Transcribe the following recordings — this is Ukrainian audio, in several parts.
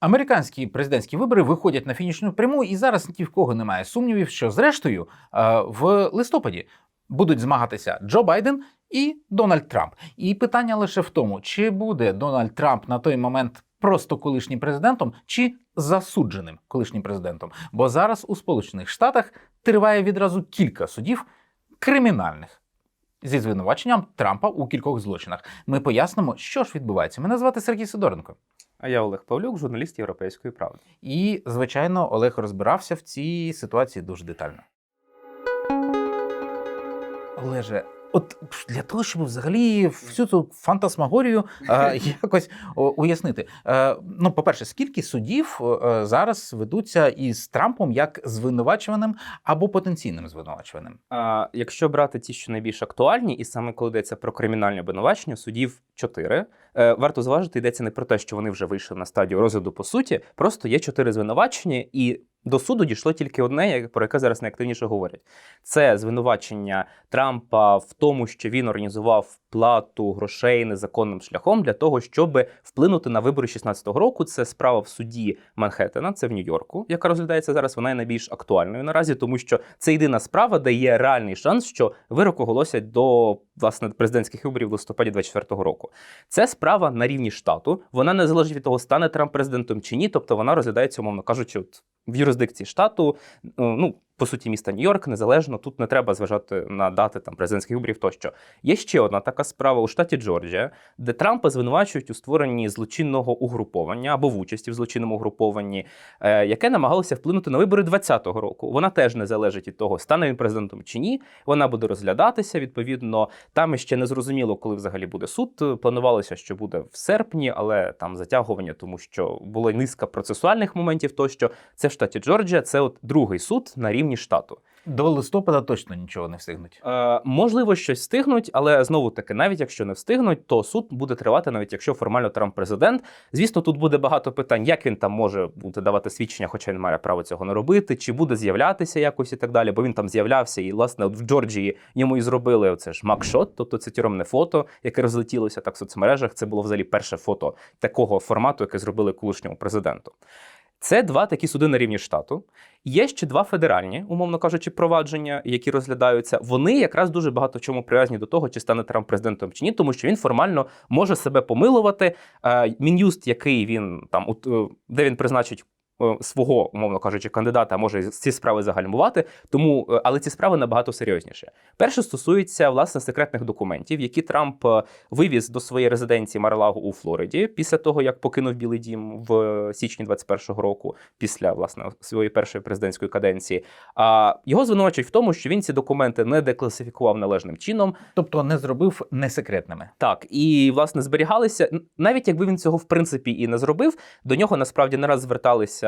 Американські президентські вибори виходять на фінішну пряму, і зараз ні в кого немає сумнівів, що зрештою е, в листопаді будуть змагатися Джо Байден і Дональд Трамп. І питання лише в тому, чи буде Дональд Трамп на той момент просто колишнім президентом, чи засудженим колишнім президентом. Бо зараз у Сполучених Штатах триває відразу кілька судів кримінальних. Зі звинуваченням Трампа у кількох злочинах ми пояснимо, що ж відбувається. Мене звати Сергій Сидоренко. А я Олег Павлюк, журналіст Європейської правди. І, звичайно, Олег розбирався в цій ситуації дуже детально. Олеже, от для того, щоб взагалі всю цю фантасмагорію е, якось уяснити. Е, ну, по-перше, скільки судів е, зараз ведуться із Трампом як звинувачуваним або потенційним звинувачуваним? А, якщо брати ті, що найбільш актуальні, і саме коли йдеться про кримінальне обвинувачення, судів чотири. Е, варто зважити, йдеться не про те, що вони вже вийшли на стадію розгляду по суті. Просто є чотири звинувачення, і до суду дійшло тільки одне, про яке зараз найактивніше говорять. Це звинувачення Трампа в тому, що він організував плату грошей незаконним шляхом для того, щоб вплинути на вибори 16-го року. Це справа в суді Манхеттена, це в Нью-Йорку, яка розглядається зараз. Вона є найбільш актуальною наразі, тому що це єдина справа, де є реальний шанс, що вирок оголосять до власне президентських виборів в листопаді 24-го року. Це справа на рівні штату. Вона не залежить від того, стане Трамп президентом чи ні. Тобто вона розглядається, умовно кажучи, от в юрисдикції штату. е, Ну по суті, міста Нью-Йорк незалежно. Тут не треба зважати на дати там президентських виборів. Тощо є ще одна така справа у штаті Джорджія, де Трампа звинувачують у створенні злочинного угруповання або в участі в злочинному угрупованні, е, яке намагалося вплинути на вибори 2020 року. Вона теж не залежить від того, стане він президентом чи ні. Вона буде розглядатися. Відповідно, там ще не зрозуміло, коли взагалі буде суд. Планувалося, що буде в серпні, але там затягування, тому що була низка процесуальних моментів. Тощо це в штаті Джорджія. Це от другий суд на рівні штату. До листопада точно нічого не встигнуть. Е, можливо, щось встигнуть, але знову таки, навіть якщо не встигнуть, то суд буде тривати, навіть якщо формально Трамп президент. Звісно, тут буде багато питань, як він там може бути давати свідчення, хоча він має право цього не робити, чи буде з'являтися якось і так далі. Бо він там з'являвся, і власне от в Джорджії йому і зробили оце ж макшот, тобто це тюремне фото, яке розлетілося так в соцмережах. Це було взагалі перше фото такого формату, яке зробили колишньому президенту. Це два такі суди на рівні штату. Є ще два федеральні, умовно кажучи, провадження, які розглядаються. Вони якраз дуже багато в чому прив'язані до того, чи стане Трамп президентом чи ні, тому що він формально може себе помилувати. Е, Мін'юст, який він там, е, де він призначить. Е, Свого, умовно кажучи, кандидата може ці справи загальмувати, тому е, але ці справи набагато серйозніше. Перше стосується власне секретних документів, які Трамп е, вивіз до своєї резиденції Марлагу у Флориді після того, як покинув Білий Дім в січні 21-го року, після власне своєї першої президентської каденції. А його звинувачують в тому, що він ці документи не декласифікував належним чином. Тобто не зробив несекретними. Так, і власне зберігалися, навіть якби він цього в принципі і не зробив, до нього насправді не раз зверталися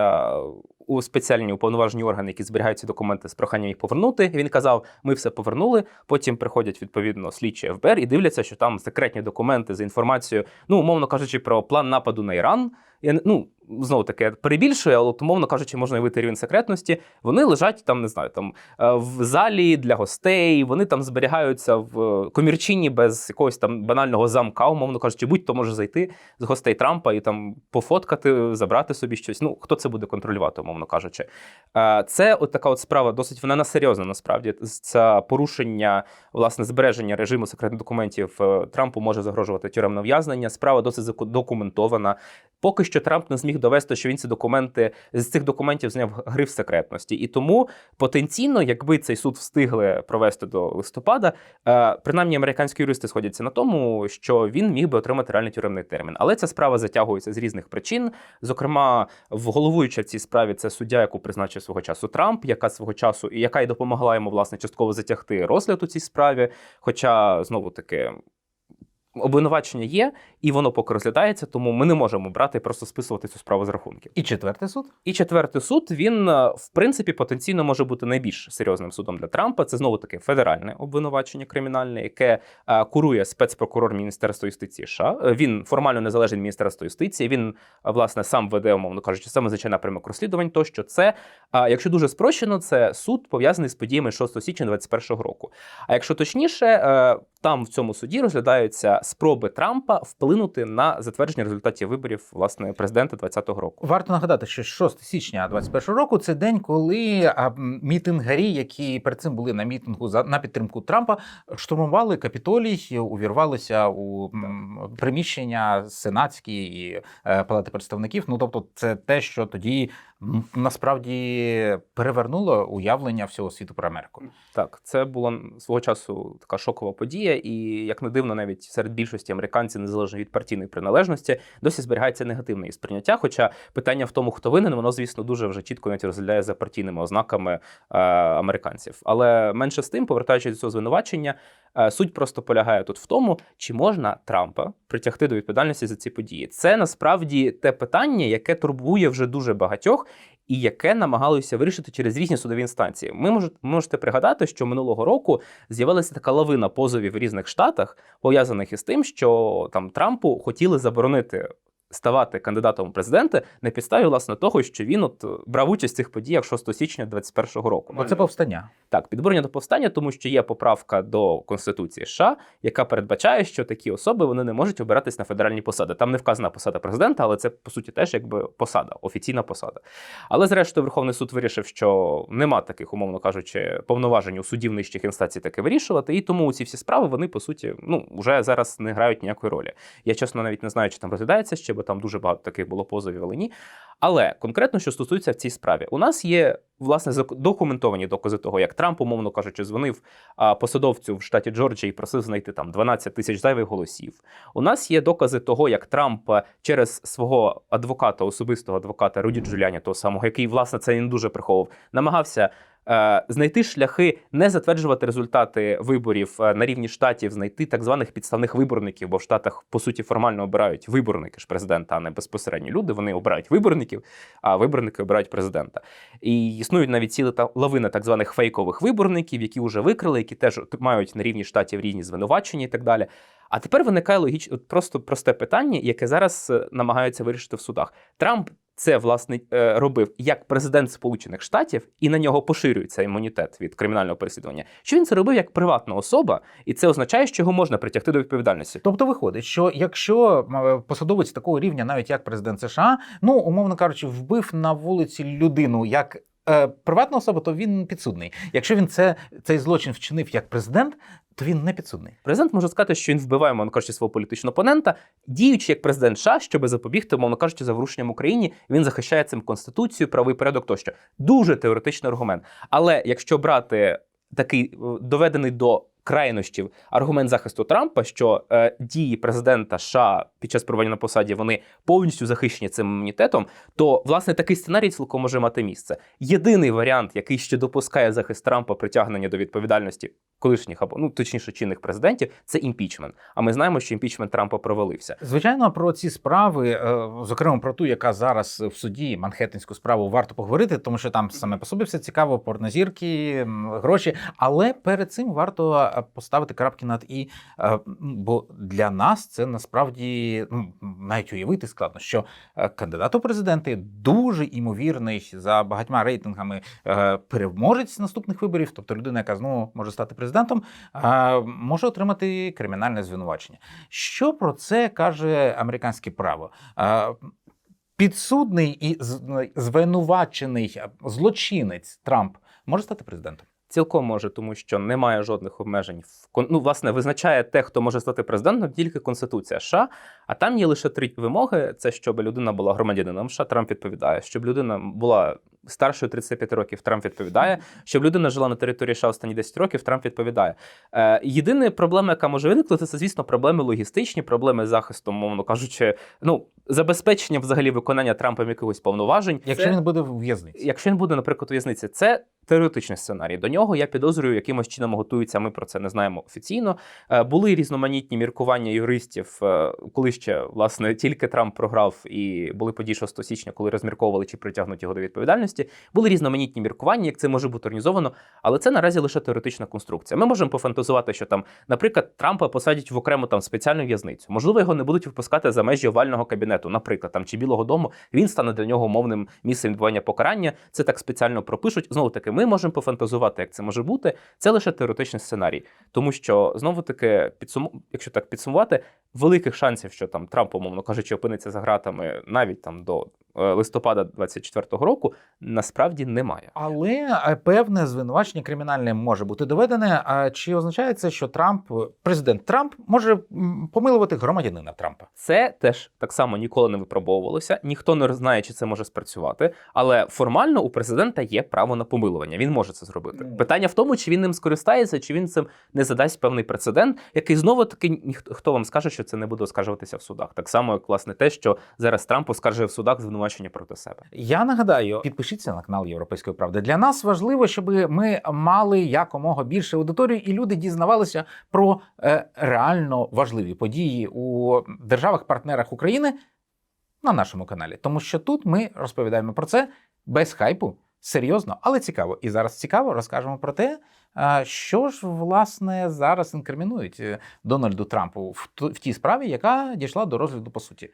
у спеціальні уповноважені органи, які зберігають ці документи з проханням їх повернути. Він казав: ми все повернули. Потім приходять відповідно слідчі ФБР і дивляться, що там секретні документи за інформацією, ну умовно кажучи, про план нападу на Іран. Я ну знову таки перебільшую, але умовно кажучи, можна уявити рівень секретності. Вони лежать там, не знаю, там е, в залі для гостей. Вони там зберігаються в е, комірчині без якогось там банального замка, умовно кажучи, будь-хто може зайти з гостей Трампа і там пофоткати, забрати собі щось. Ну хто це буде контролювати, умовно кажучи. Е, Це от така от справа досить вона серйозна насправді. Це порушення власне збереження режиму секретних документів Трампу може загрожувати тюремне ув'язнення. Справа досить документована. Поки що Трамп не зміг довести, що він ці документи з цих документів зняв гриф секретності, і тому потенційно, якби цей суд встигли провести до листопада, е, принаймні американські юристи сходяться на тому, що він міг би отримати реальний тюремний термін. Але ця справа затягується з різних причин. Зокрема, в головуюча цій справі це суддя, яку призначив свого часу Трамп, яка свого часу і яка й допомогла йому власне частково затягти розгляд у цій справі. Хоча знову таки. Обвинувачення є, і воно поки розглядається, тому ми не можемо брати і просто списувати цю справу з рахунків. І четвертий суд. І четвертий суд він е, в принципі потенційно може бути найбільш серйозним судом для Трампа. Це знову таки федеральне обвинувачення кримінальне, яке е, курує спецпрокурор Міністерства юстиції США. Е, Він формально незалежний від Міністерства юстиції. Він власне сам веде, умовно кажучи, саме звичайний напрямок розслідувань. Тощо це, е, якщо дуже спрощено, це суд пов'язаний з подіями 6 січня 2021 року. А якщо точніше, там в цьому суді розглядаються спроби Трампа вплинути на затвердження результатів виборів власне президента 2020 року. Варто нагадати, що 6 січня 21 року це день, коли мітингарі, які перед цим були на мітингу за на підтримку Трампа, штурмували капітолій, увірвалися у приміщення сенатські і е, палати представників. Ну тобто, це те, що тоді насправді перевернуло уявлення всього світу про Америку. Так, це була свого часу така шокова подія, і як не дивно, навіть серед більшості американців, незалежно від партійної приналежності, досі зберігається негативне її сприйняття. Хоча питання в тому, хто винен, воно, звісно, дуже вже чітко навіть розглядає за партійними ознаками е, американців. Але менше з тим, повертаючись до цього звинувачення, е, суть просто полягає тут в тому, чи можна Трампа притягти до відповідальності за ці події. Це насправді те питання, яке турбує вже дуже багатьох. І яке намагалися вирішити через різні судові інстанції. Ми можете, пригадати, що минулого року з'явилася така лавина позовів в різних штатах, пов'язаних із тим, що там Трампу хотіли заборонити ставати кандидатом у президенти на підставі власне того, що він от брав участь в цих подіях 6 січня 2021 року. Бо це повстання. Так, підбурення до повстання, тому що є поправка до Конституції США, яка передбачає, що такі особи вони не можуть обиратись на федеральні посади. Там не вказана посада президента, але це по суті теж якби посада, офіційна посада. Але зрештою Верховний суд вирішив, що нема таких, умовно кажучи, повноважень у судів нижчих інстанцій таке вирішувати, і тому ці всі справи вони по суті ну вже зараз не грають ніякої ролі. Я чесно навіть не знаю, чи там розглядається ще, бо там дуже багато таких було позовів, але ні. Але конкретно, що стосується в цій справі, у нас є власне документовані докази того, як Трамп, умовно кажучи, дзвонив посадовцю в штаті Джорджія і просив знайти там 12 тисяч зайвих голосів. У нас є докази того, як Трамп через свого адвоката, особистого адвоката Руді Джуліані, того самого, який власне це він дуже приховував, намагався. Е, Знайти шляхи не затверджувати результати виборів е, на рівні штатів, знайти так званих підставних виборників, бо в штатах по суті формально обирають виборники ж президента, а не безпосередні люди. Вони обирають виборників, а виборники обирають президента. І існують навіть ціла та лавина так званих фейкових виборників, які вже викрили, які теж мають на рівні штатів різні звинувачення і так далі. А тепер виникає логічно просто просте питання, яке зараз е, намагаються вирішити в судах. Трамп це власне е, робив як президент Сполучених Штатів, і на нього поширюється імунітет від кримінального переслідування. Що він це робив як приватна особа, і це означає, що його можна притягти до відповідальності. Тобто виходить, що якщо посадовець такого рівня, навіть як президент США, ну умовно кажучи, вбив на вулиці людину як е, приватна особа, то він підсудний. Якщо він це цей злочин вчинив як президент, то він не підсудний. Президент може сказати, що він вбиває, мовно кажучи, свого політичного опонента, діючи як президент США, щоб запобігти, мовно кажучи, заворушенням Україні. Він захищає цим конституцію, правовий порядок тощо. Дуже теоретичний аргумент. Але якщо брати такий е, доведений до крайнощів аргумент захисту Трампа, що е, дії президента США під час перебування на посаді вони повністю захищені цим імунітетом, то власне такий сценарій цілком може мати місце. Єдиний варіант, який ще допускає захист Трампа притягнення до відповідальності колишніх або ну точніше чинних президентів, це імпічмент. А ми знаємо, що імпічмент Трампа провалився. Звичайно, про ці справи, е, зокрема про ту, яка зараз в суді Манхеттенську справу варто поговорити, тому що там саме по собі все цікаво, порнозірки, гроші. Але перед цим варто е, поставити крапки над і, е, бо для нас це насправді ну, навіть уявити складно, що кандидат у президенти дуже імовірний за багатьма рейтингами переможець наступних виборів, тобто людина, яка знову може стати президентом, е, може отримати кримінальне звинувачення. Що про це каже американське право? Підсудний і звинувачений злочинець Трамп може стати президентом. Цілком може, тому що немає жодних обмежень в ну, власне, визначає те, хто може стати президентом, тільки Конституція США. А там є лише три вимоги: це щоб людина була громадянином США, Трамп відповідає, щоб людина була старшою 35 років, Трамп відповідає, щоб людина жила на території США останні 10 років, Трамп відповідає. Е, єдина проблема, яка може виникнути, це, звісно, проблеми логістичні, проблеми з захистом, мовно кажучи, ну забезпечення взагалі виконання Трампом якихось повноважень. Якщо Це- він буде в в'язниці. Якщо він буде, наприклад, у в'язниці, це теоретичний сценарій. До нього я підозрюю, якимось чином готуються. Ми про це не знаємо офіційно. Е, Були різноманітні міркування юристів, е, коли ще власне тільки Трамп програв, і були події 6 січня, коли розмірковували чи притягнуть його до відповідальності. Були різноманітні міркування, як це може бути організовано, але це наразі лише теоретична конструкція. Ми можемо пофантазувати, що там, наприклад, Трампа посадять в окрему там спеціальну в'язницю. Можливо, його не будуть випускати за межі овального кабінету, наприклад, там чи білого дому. Він стане для нього умовним місцем відбування покарання. Це так спеціально пропишуть. Знову таки, ми можемо пофантазувати, як це може бути. Це лише теоретичний сценарій, тому що знову таки підсуму, якщо так підсумувати, великих шансів, що там Трамп, умовно кажучи, опиниться за ґратами навіть там до листопада 24-го року, насправді немає. Але е, певне звинувачення кримінальне може бути доведене. А чи означає це, що Трамп, президент Трамп, може помилувати громадянина Трампа? Це теж так само ніколи не випробовувалося. Ніхто не знає, чи це може спрацювати. Але формально у президента є право на помилування. Він може це зробити. Ну. Питання в тому, чи він ним скористається, чи він цим не задасть певний прецедент, який знову таки ніхто хто вам скаже, що це не буде оскаржуватися в судах. Так само, як власне те, що зараз Трамп оскаржує в судах звинувачення проти себе. Я нагадаю, підпишіться на канал Європейської правди. Для нас важливо, щоб ми мали якомога більше аудиторію, і люди дізнавалися про е, реально важливі події у державах-партнерах України на нашому каналі. Тому що тут ми розповідаємо про це без хайпу, серйозно, але цікаво. І зараз цікаво розкажемо про те, що ж власне зараз інкримінують е, Дональду Трампу в, тій справі, яка дійшла до розгляду по суті.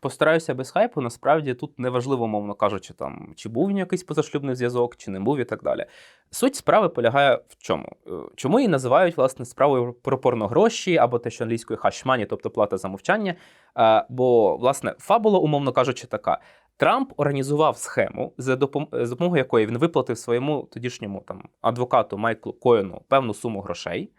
Постараюся без хайпу. Насправді тут неважливо, мовно кажучи, там чи був якийсь позашлюбний зв'язок, чи не був і так далі. Суть справи полягає в чому? Е, Чому її називають власне справою про порногроші або те, що англійською хашмані, тобто плата за мовчання. Е, Бо власне фабула, умовно кажучи, така. Трамп організував схему, за допомогою якої він виплатив своєму тодішньому там адвокату Майклу Коену певну суму грошей.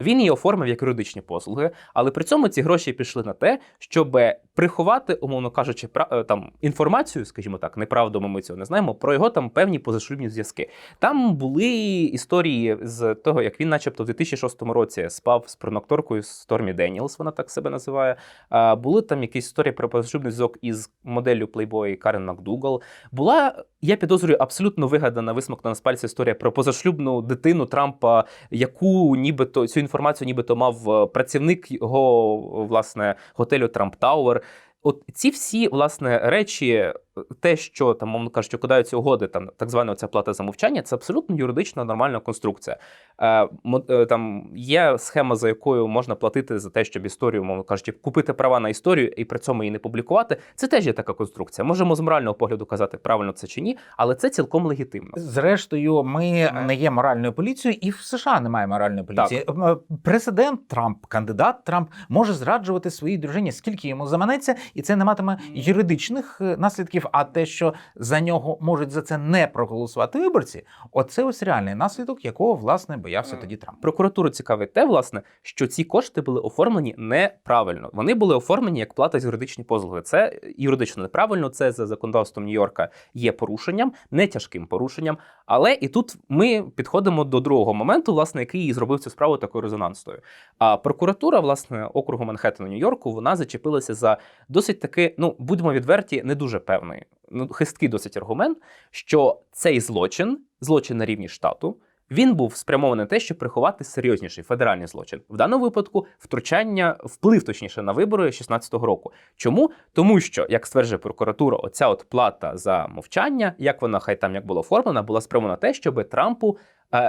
Він її оформив як юридичні послуги, але при цьому ці гроші пішли на те, щоб приховати, умовно кажучи, е, там інформацію, скажімо так, неправду ми цього не знаємо, про його там певні позашлюбні зв'язки. Там були історії з того, як він, начебто, в 2006 році спав з порноакторкою Стормі Деніелс, вона так себе називає. А, були там якісь історії про позашлюбний зв'язок із моделлю Playboy Карен Макдугал. Була, я підозрюю, абсолютно вигадана висмоктана з пальця історія про позашлюбну дитину Трампа, яку нібито цю інформацію нібито мав е, працівник його власне готелю Трамп Тауер. От ці всі власне речі, е, те, що там, мовно кажучи, укладаються угоди, там так звана ця плата за мовчання, це абсолютно юридична нормальна конструкція. Е, е, там є схема, за якою можна платити за те, щоб історію, мовно кажучи, купити права на історію і при цьому її не публікувати. Це теж є така конструкція. Можемо з морального погляду казати, правильно це чи ні, але це цілком легітимно. Зрештою, ми не є моральною поліцією, і в США немає моральної поліції. М, Президент Трамп, кандидат Трамп, може зраджувати своїй дружині, скільки йому заманеться, і це не матиме юридичних е, наслідків. А те, що за нього можуть за це не проголосувати виборці, оце ось реальний наслідок, якого власне боявся тоді Трамп. Прокуратуру цікавить те, власне, що ці кошти були оформлені неправильно. Вони були оформлені як плата за юридичні послуги. Це юридично неправильно. Це за законодавством Нью-Йорка є порушенням, не тяжким порушенням. Але і тут ми підходимо до другого моменту, власне, який і зробив цю справу такою резонансною. А прокуратура, власне, округу Манхеттену Нью-Йорку, вона зачепилася за досить таки, ну будьмо відверті, не дуже певний, ну хисткий досить аргумент, що цей злочин, злочин на рівні штату. Він був спрямований на те, щоб приховати серйозніший федеральний злочин. В даному випадку втручання, вплив точніше на вибори 16-го року. Чому? Тому що, як стверджує прокуратура, оця от плата за мовчання, як вона хай там як була оформлена, була спрямована на те, щоб Трампу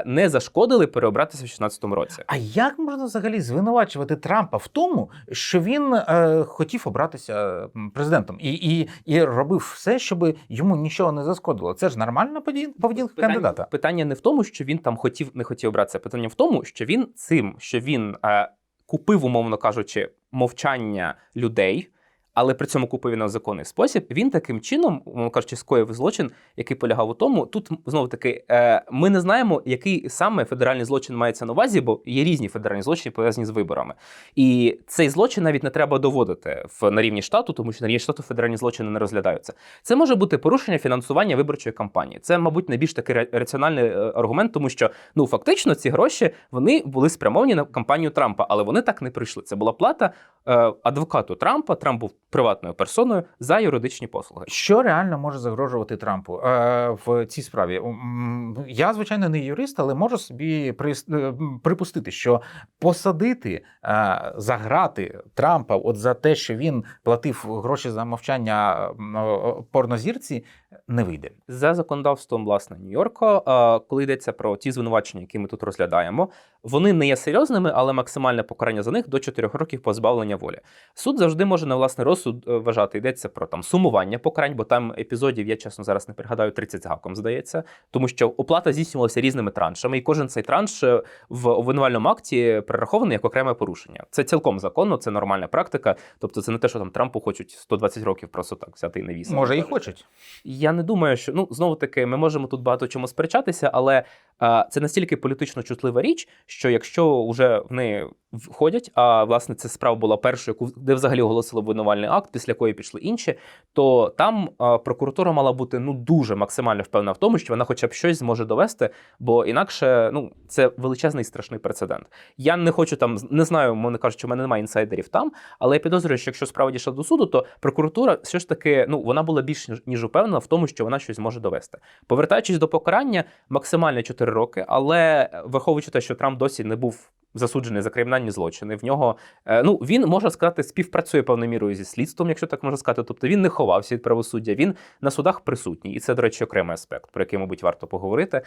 не зашкодили переобратися в 16-му році. А як можна взагалі звинувачувати Трампа в тому, що він е, хотів обратися президентом і, і, і робив все, щоб йому нічого не зашкодило? Це ж нормальна поведінка кандидата. питання не в тому, що він там хотів, не хотів братися. Питання в тому, що він цим, що він е, купив, умовно кажучи, мовчання людей. Але при цьому купив на законний спосіб. Він таким чином, умовно кажучи, скоїв злочин, який полягав у тому. Тут знову таки е, ми не знаємо, який саме федеральний злочин мається на увазі, бо є різні федеральні злочини пов'язані з виборами. І цей злочин навіть не треба доводити в на рівні штату, тому що на рівні штату федеральні злочини не розглядаються. Це може бути порушення фінансування виборчої кампанії. Це, мабуть, найбільш такий раціональний е, аргумент, тому що ну фактично ці гроші вони були спрямовані на кампанію Трампа, але вони так не прийшли. Це була плата адвокату Трампа. Трамп був приватною персоною за юридичні послуги. Що реально може загрожувати Трампу е, в цій справі? Я, звичайно, не юрист, але можу собі е, припустити, що посадити е, за грати Трампа, от за те, що він платив гроші за мовчання е, порнозірці, не вийде. За законодавством власне Нью-Йорка, коли йдеться про ті звинувачення, які ми тут розглядаємо, вони не є серйозними, але максимальне покарання за них до 4 років позбавлення волі. Суд завжди може на власний розсуд е, вважати. Йдеться про там сумування покарань, бо там епізодів, я чесно зараз не пригадаю, 30 з гаком здається, тому що оплата здійснювалася різними траншами, і кожен цей транш е, в обвинувальному акті перерахований як окреме порушення. Це цілком законно, це нормальна практика. Тобто, це не те, що там Трампу хочуть 120 років просто так взяти і не вісити. Може, і хочуть. Я не думаю, що ну знову таки ми можемо тут багато чому сперечатися, але це настільки політично чутлива річ, що якщо вже в неї входять, а власне ця справа була першою, яку де взагалі оголосили обвинувальний акт, після якої пішли інші, то там прокуратура мала бути ну дуже максимально впевнена в тому, що вона хоча б щось зможе довести, бо інакше ну це величезний страшний прецедент. Я не хочу там не знаю, мовно кажучи, у мене немає інсайдерів там, але я підозрюю, що якщо справа дійшла до суду, то прокуратура все ж таки ну вона була більш ніж- упевнена в тому, що вона щось зможе довести. Повертаючись до покарання, максимально 4 роки, але враховуючи те, що Трамп досі не був. Засуджений за кримінальні злочини. В нього е, ну він можна сказати співпрацює певною мірою зі слідством, якщо так можна сказати. Тобто він не ховався від правосуддя. Він на судах присутній, і це, до речі, окремий аспект, про який, мабуть, варто поговорити.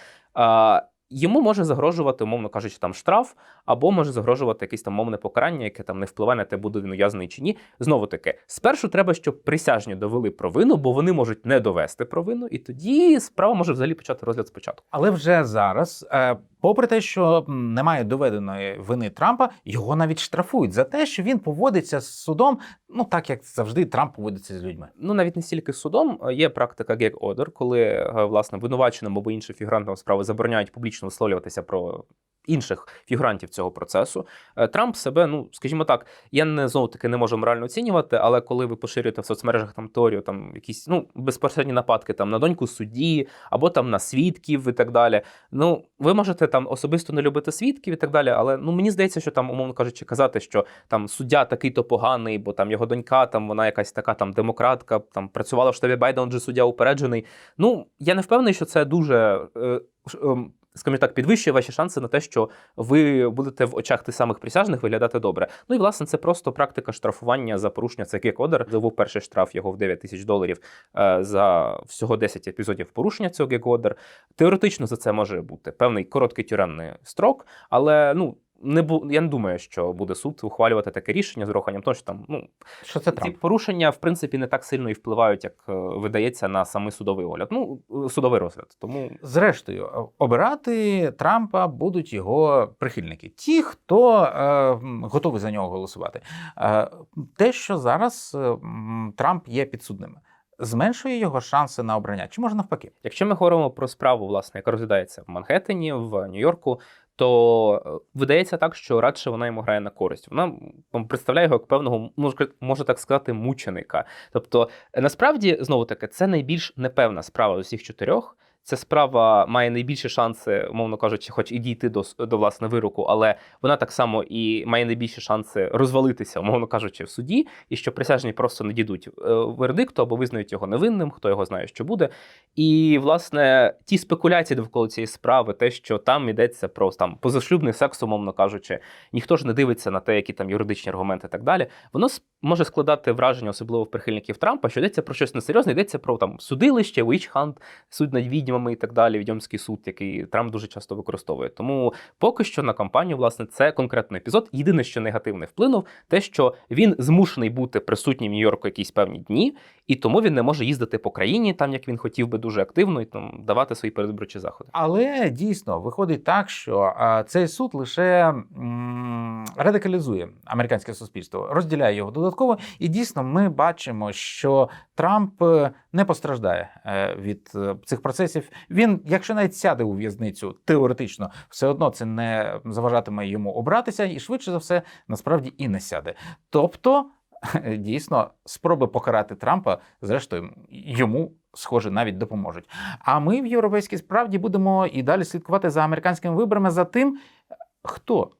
Йому може загрожувати, умовно кажучи, там штраф, або може загрожувати якесь там мовне покарання, яке там не впливає на те, буде він ув'язаний чи ні. Знову таки, спершу треба, щоб присяжні довели провину, бо вони можуть не довести провину, і тоді справа може взагалі почати розгляд спочатку. Але вже зараз, е, попри те, що немає доведеної вини Трампа, його навіть штрафують за те, що він поводиться з судом, ну так як завжди Трамп поводиться з людьми. Ну навіть не стільки судом є практика gag order, коли е, власне винуваченим або іншим фігурантам справи забороняють публічно висловлюватися про. Інших фігурантів цього процесу Е, Трамп себе, ну скажімо так, я не знову таки не можу морально оцінювати, але коли ви поширюєте в соцмережах там теорію, там якісь ну безпосередні нападки там на доньку судді або там на свідків і так далі. Ну ви можете там особисто не любити свідків і так далі, але ну мені здається, що там, умовно кажучи, казати, що там суддя такий то поганий, бо там його донька, там вона якась така там демократка, там працювала в штабі Байдена, отже, суддя упереджений. Ну я не впевнений, що це дуже. Е, ем, Скажімо так, підвищує ваші шанси на те, що ви будете в очах тих самих присяжних виглядати добре. Ну і власне це просто практика штрафування за порушення Це гек-одер. Перший штраф його в 9 тисяч доларів е, за всього 10 епізодів порушення цього гек-одер. Теоретично за це може бути певний короткий тюремний строк, але ну. Не бу... я не думаю, що буде суд ухвалювати таке рішення з урахуванням того, що там ну Що це ці Трамп? порушення в принципі не так сильно і впливають, як е, видається на самий судовий огляд. Ну е, судовий розгляд. Тому Зрештою, обирати Трампа будуть його прихильники, ті, хто е, готовий за нього голосувати. Е, те, що зараз е, Трамп є підсудним, зменшує його шанси на обрання, чи може навпаки? Якщо ми говоримо про справу, власне, яка розглядається в Манхеттені, в Нью-Йорку, то е, видається так, що радше вона йому грає на користь. Вона представляє його як певного, можна так сказати, мученика. Тобто, е, насправді, знову таки, це найбільш непевна справа з усіх чотирьох. Ця справа має найбільші шанси, умовно кажучи, хоч і дійти до, до власне вироку, але вона так само і має найбільші шанси розвалитися, умовно кажучи, в суді, і що присяжні просто не дійдуть е, вердикту або визнають його невинним, хто його знає, що буде. І, власне, ті спекуляції довкола цієї справи, те, що там йдеться про там позашлюбний секс, умовно кажучи, ніхто ж не дивиться на те, які там юридичні аргументи і так далі. Воно може складати враження, особливо в прихильників Трампа, що йдеться про щось несерйозне, йдеться про там судилище, witch-hunt, суд над відьмами і так далі, відьомський суд, який Трамп дуже часто використовує. Тому поки що на кампанію, власне, це конкретний епізод. Єдине, що негативне вплинув, те, що він змушений бути присутнім в Нью-Йорку якісь певні дні, і тому він не може їздити по країні, там як він хотів би дуже активно і там давати свої передвиборчі заходи. Але дійсно виходить так, що е, цей суд лише м, радикалізує американське суспільство, розділяє його додатково. І дійсно ми бачимо, що Трамп е, не постраждає е, від е, цих процесів. Він, якщо навіть сяде у в'язницю, теоретично, все одно це не заважатиме йому обратися, і швидше за все, насправді і не сяде. Тобто. Дійсно, спроби покарати Трампа, зрештою, йому схоже навіть допоможуть. А ми в європейській справді будемо і далі слідкувати за американськими виборами за тим, хто.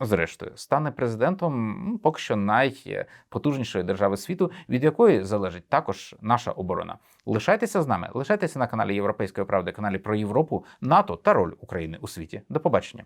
Зрештою, стане президентом поки що найпотужнішої держави світу, від якої залежить також наша оборона. Лишайтеся з нами, лишайтеся на каналі Європейської правди, каналі про Європу, НАТО та роль України у світі. До побачення.